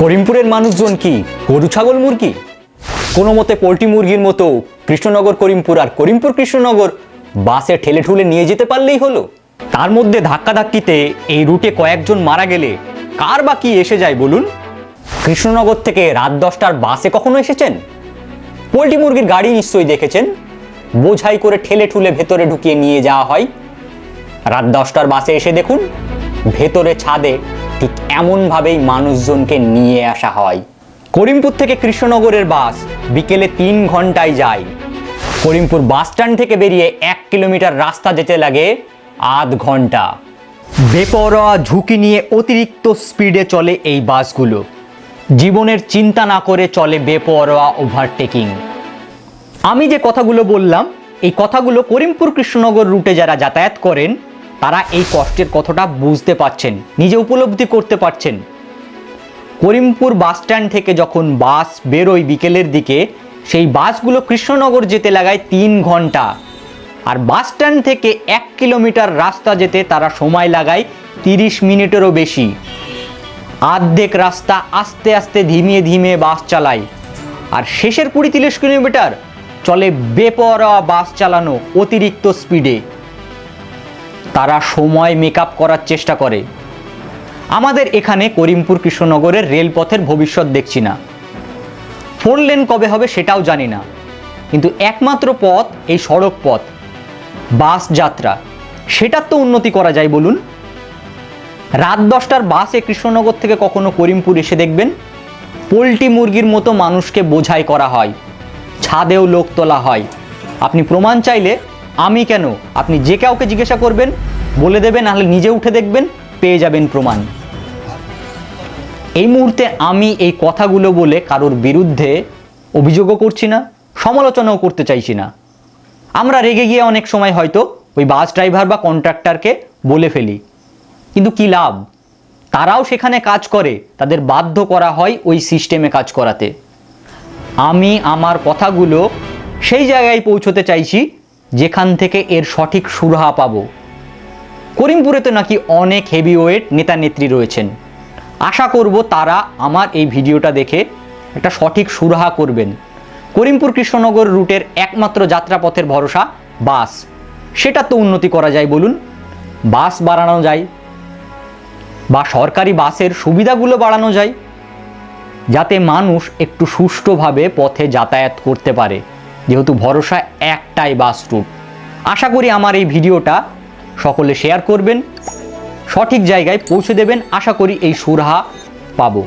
করিমপুরের মানুষজন কি? গরু, ছাগল, মুরগি? কোনো মতে পোলট্রি মুরগির মতো কৃষ্ণনগর করিমপুর আর করিমপুর কৃষ্ণনগর বাসে ঠেলে ঠুলে নিয়ে যেতে পারলেই হলো? তার মধ্যে ধাক্কাধাক্কিতে এই রুটে কয়েকজন মারা গেলে কার বা কি এসে যায় বলুন? কৃষ্ণনগর থেকে রাত দশটার বাসে কখনো এসেছেন? পোলট্রি মুরগির গাড়ি নিশ্চয়ই দেখেছেন? বোঝাই করে ঠেলে ঠুলে ভেতরে ঢুকিয়ে নিয়ে যাওয়া হয়। রাত দশটার বাসে এসে দেখুন, ভেতরে ছাদে ঠিক এমনভাবেই মানুষজনকে নিয়ে আসা হয়। করিমপুর থেকে কৃষ্ণনগরের বাস বিকেলে তিন ঘন্টায় যায়। করিমপুর বাস স্ট্যান্ড থেকে বেরিয়ে এক কিলোমিটার রাস্তা যেতে লাগে আধ ঘণ্টা। বেপরোয়া ঝুঁকি নিয়ে অতিরিক্ত স্পিডে চলে এই বাসগুলো। জীবনের চিন্তা না করে চলে বেপরোয়া ওভারটেকিং। আমি যে কথাগুলো বললাম, এই কথাগুলো করিমপুর কৃষ্ণনগর রুটে যারা যাতায়াত করেন তারা এই কষ্টের কথাটা বুঝতে পারছেন, নিজে উপলব্ধি করতে পারছেন। করিমপুর বাস স্ট্যান্ড থেকে যখন বাস বেরোয় বিকেলের দিকে, সেই বাসগুলো কৃষ্ণনগর যেতে লাগায় তিন ঘণ্টা। আর বাস স্ট্যান্ড থেকে এক কিলোমিটার রাস্তা যেতে তারা সময় লাগায় তিরিশ মিনিটেরও বেশি। আর্ধেক রাস্তা আস্তে আস্তে ধিমিয়ে ধিমিয়ে বাস চালায়। আর শেষের কুড়ি তিরিশ কিলোমিটার চলে বেপরোয়া বাস চালানো অতিরিক্ত স্পিডে। তারা সময় মেকআপ করার চেষ্টা করে। আমাদের এখানে করিমপুর কৃষ্ণনগরের রেলপথের ভবিষ্যৎ দেখছি না। ফোর লেন কবে হবে সেটাও জানি না। কিন্তু একমাত্র পথ এই সড়ক পথ, বাস যাত্রা। সেটার তো উন্নতি করা যায় বলুন। রাত দশটার বাসে কৃষ্ণনগর থেকে কখনো করিমপুর এসে দেখবেন? পোলট্রি মুরগির মতো মানুষকে বোঝাই করা হয়। ছাদেও লোক তোলা হয়। আপনি প্রমাণ চাইলে আমি কেন? আপনি যে কাউকে জিজ্ঞাসা করবেন, বলে দেবেন, নাহলে নিজে উঠে দেখবেন, পেয়ে যাবেন প্রমাণ। এই মুহূর্তে আমি এই কথাগুলো বলে কারোর বিরুদ্ধে অভিযোগও করছি না, সমালোচনাও করতে চাইছি না। আমরা রেগে গিয়ে অনেক সময় হয়তো ওই বাস ড্রাইভার বা কন্ট্রাক্টরকে বলে ফেলি। কিন্তু কি লাভ? তারাও সেখানে কাজ করে, তাদের বাধ্য করা হয় ওই সিস্টেমে কাজ করাতে। আমি আমার কথাগুলো সেই জায়গায় পৌঁছতে চাইছি যেখান থেকে এর সঠিক সুরাহা পাবো। করিমপুরে তো নাকি অনেক হেভিওয়েট নেতা নেত্রী রয়েছেন। আশা করব তারা আমার এই ভিডিওটা দেখে একটা সঠিক সুরাহা করবেন। করিমপুর কৃষ্ণনগর রুটের একমাত্র যাত্রাপথের ভরসা বাস। সেটা তো উন্নতি করা যায় বলুন। বাস বাড়ানো যায় বা সরকারি বাসের সুবিধাগুলো বাড়ানো যায়, যাতে মানুষ একটু সুষ্ঠুভাবে পথে যাতায়াত করতে পারে। যেহেতু ভরসা একটাই বাস রুট আশা করি আমার এই ভিডিওটা সকলে শেয়ার করবেন, সঠিক জায়গায় পৌঁছে দেবেন। আশা করি এই সুরাহা পাবো।